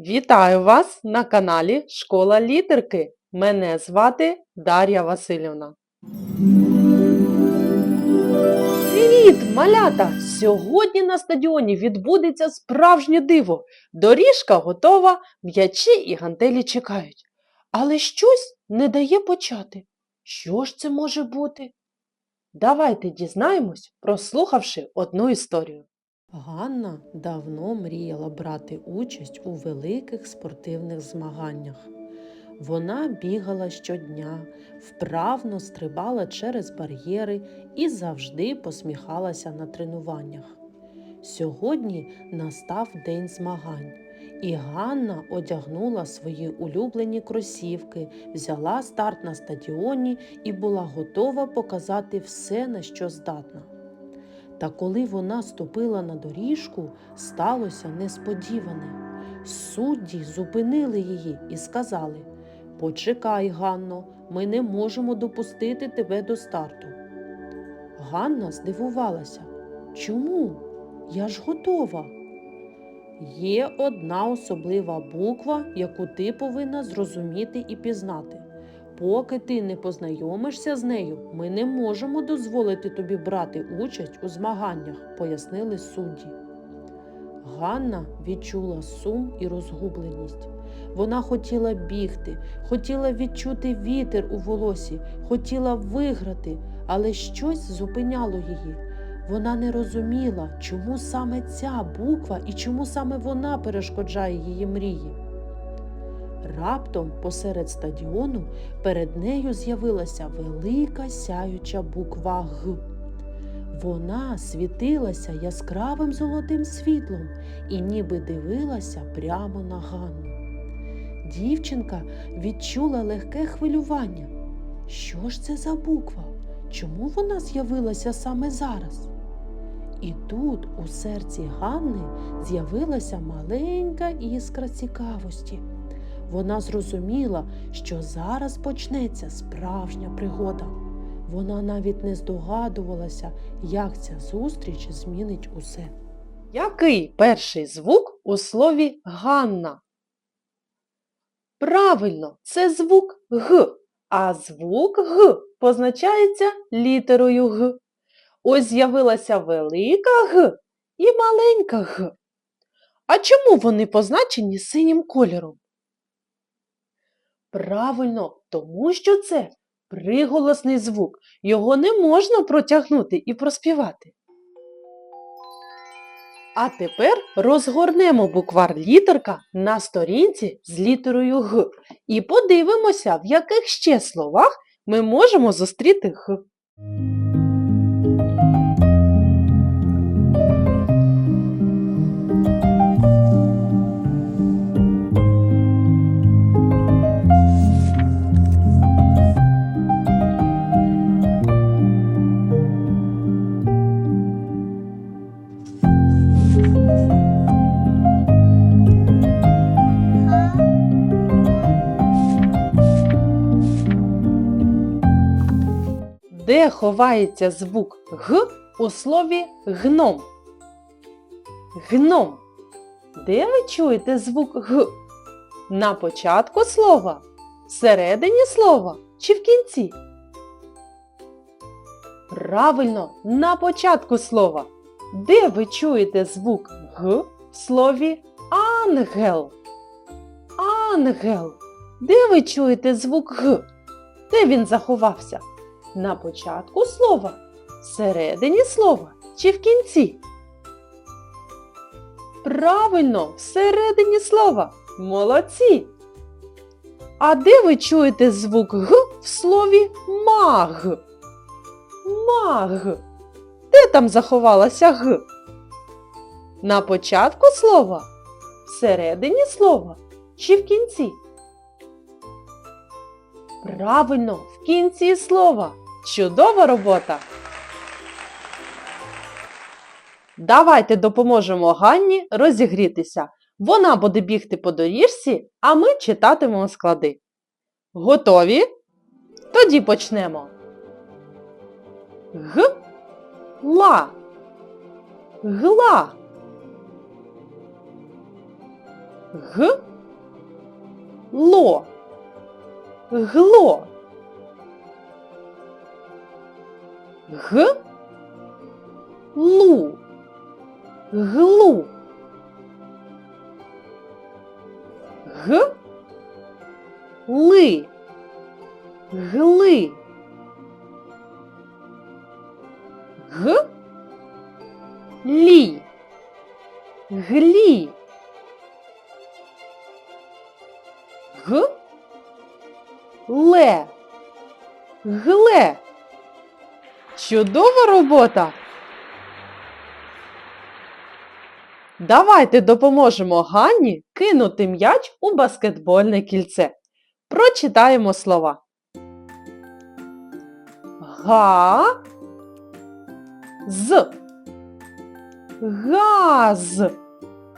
Вітаю вас на каналі Школа літерки. Мене звати Дар'я Васильівна. Привіт, малята! Сьогодні на стадіоні відбудеться справжнє диво. Доріжка готова, м'ячі і гантелі чекають. Але щось не дає почати. Що ж це може бути? Давайте дізнаємось, прослухавши одну історію. Ганна давно мріяла брати участь у великих спортивних змаганнях. Вона бігала щодня, вправно стрибала через бар'єри і завжди посміхалася на тренуваннях. Сьогодні настав день змагань, і Ганна одягнула свої улюблені кросівки, взяла старт на стадіоні і була готова показати все, на що здатна. Та коли вона ступила на доріжку, сталося несподіване. Судді зупинили її і сказали: Почекай, Ганно, ми не можемо допустити тебе до старту. Ганна здивувалася. Чому? Я ж готова. Є одна особлива буква, яку ти повинна зрозуміти і пізнати. Поки ти не познайомишся з нею, ми не можемо дозволити тобі брати участь у змаганнях, пояснили судді. Ганна відчула сум і розгубленість. Вона хотіла бігти, хотіла відчути вітер у волосі, хотіла виграти, але щось зупиняло її. Вона не розуміла, чому саме ця буква і чому саме вона перешкоджає її мрії. Раптом посеред стадіону перед нею з'явилася велика сяюча буква Г. Вона світилася яскравим золотим світлом і ніби дивилася прямо на Ганну. Дівчинка відчула легке хвилювання. Що ж це за буква? Чому вона з'явилася саме зараз? І тут у серці Ганни з'явилася маленька іскра цікавості. Вона зрозуміла, що зараз почнеться справжня пригода. Вона навіть не здогадувалася, як ця зустріч змінить усе. Який перший звук у слові Ганна? Правильно, це звук Г, а звук Г позначається літерою Г. Ось з'явилася велика Г і маленька Г. А чому вони позначені синім кольором? Правильно, тому що це приголосний звук. Його не можна протягнути і проспівати. А тепер розгорнемо буквар літерка на сторінці з літерою Г і подивимося, в яких ще словах ми можемо зустріти Г. Де ховається звук Г у слові гном? Гном. Де ви чуєте звук Г? На початку слова, всередині слова чи в кінці? Правильно, на початку слова. Де ви чуєте звук Г в слові ангел? Ангел. Де ви чуєте звук Г? Де він заховався? На початку слова, всередині слова чи в кінці? Правильно, всередині слова. Молодці. А де ви чуєте звук Г в слові маг? Маг. Де там заховалася Г? На початку слова, всередині слова чи в кінці? Правильно, в кінці слова. Чудова робота! Давайте допоможемо Ганні розігрітися. Вона буде бігти по доріжці, а ми читатимемо склади. Готові? Тоді почнемо. Г. Ла. Гла. Г. Ло. Гло. Г. Лу. Глу. Г. Ли. Гли. Г. Лі. Глі. Г. Ле. Гле. Чудова робота. Давайте допоможемо Ганні кинути м'яч у баскетбольне кільце. Прочитаємо слова. Га. З. Газ.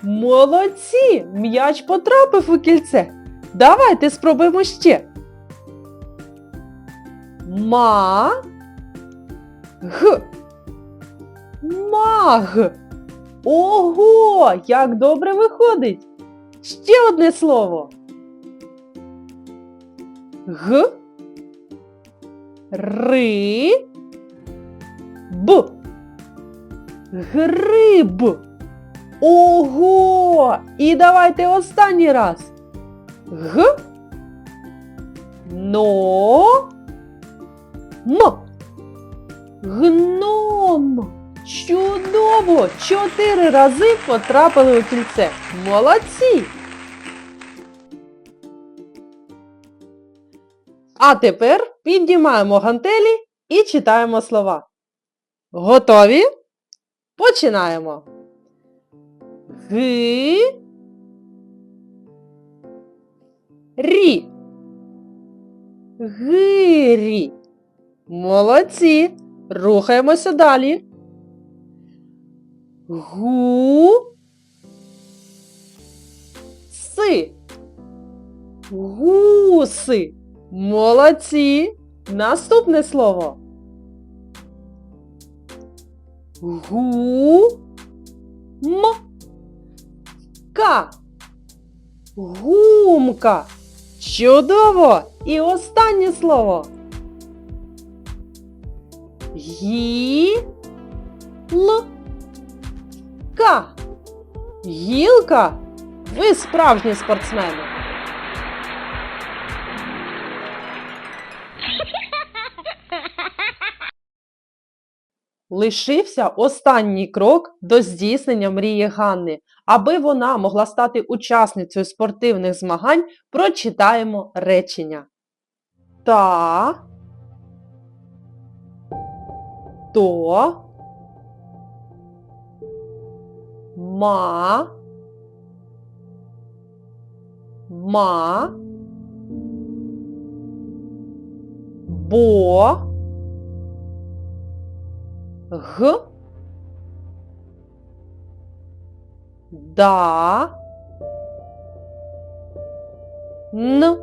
Молодці! М'яч потрапив у кільце. Давайте спробуємо ще. Ма. Г. Маг. Ого, як добре виходить. Ще одне слово. Г. Ри. Б. Гриб. Ого! І давайте останній раз. Г. Но. М. Гном. Чудово! Чотири рази потрапили у кільце. Молодці! А тепер піднімаємо гантелі і читаємо слова. Готові? Починаємо. Ги. Рі. Гирі. Молодці. Рухаємося далі. Гу. Си. Гуси. Молодці. Наступне слово. Гу. М. Ка. Гумка. Чудово! І останнє слово. Гі. Л. Ка. Гілка. Ви справжні спортсмени. Лишився останній крок до здійснення мрії Ганни. Аби вона могла стати учасницею спортивних змагань, прочитаємо речення. Та. То. Ма. Ма. Бо. Г. Да. Н.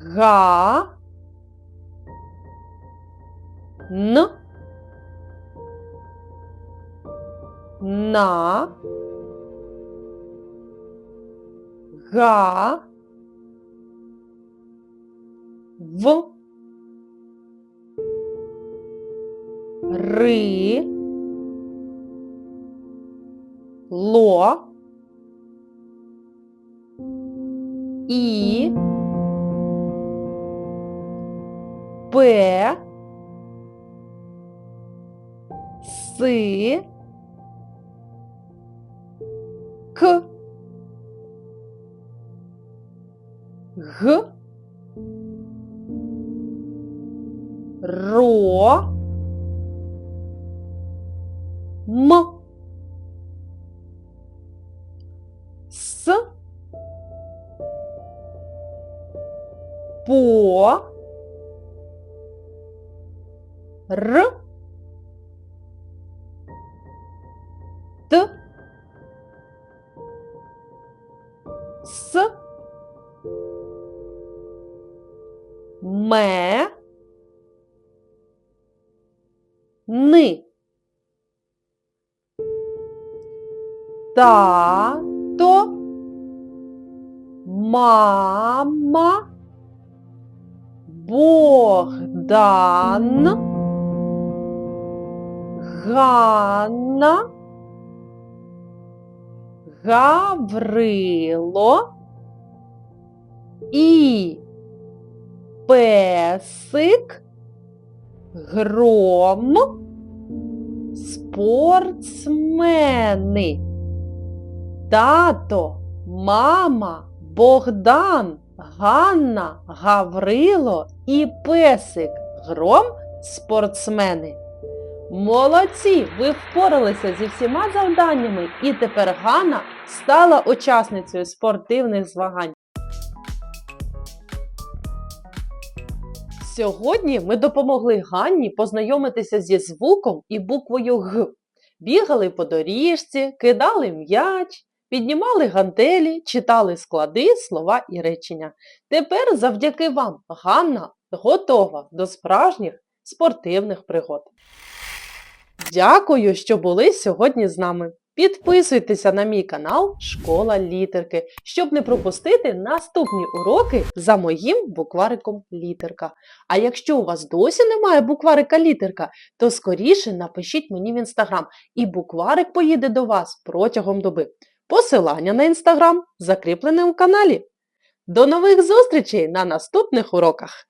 Га. Н. На. Га. В. Ри. Ло. І. П. Си. К. Г. Ро. М. С. По. Р. Ни. тато, мама, Богдан, Ганна, Гаврило і песик, гром, спортсмени. Тато, мама, Богдан, Ганна, Гаврило і песик Гром спортсмени. Молодці! Ви впоралися зі всіма завданнями, і тепер Ганна стала учасницею спортивних змагань. Сьогодні ми допомогли Ганні познайомитися зі звуком і буквою Г. Бігали по доріжці, кидали м'яч, піднімали гантелі, читали склади, слова і речення. Тепер завдяки вам Ганна готова до справжніх спортивних пригод. Дякую, що були сьогодні з нами. Підписуйтеся на мій канал Школа літерки, щоб не пропустити наступні уроки за моїм буквариком літерка. А якщо у вас досі немає букварика літерка, то скоріше напишіть мені в інстаграм, і букварик поїде до вас протягом доби. Посилання на інстаграм закріплене у каналі. До нових зустрічей на наступних уроках!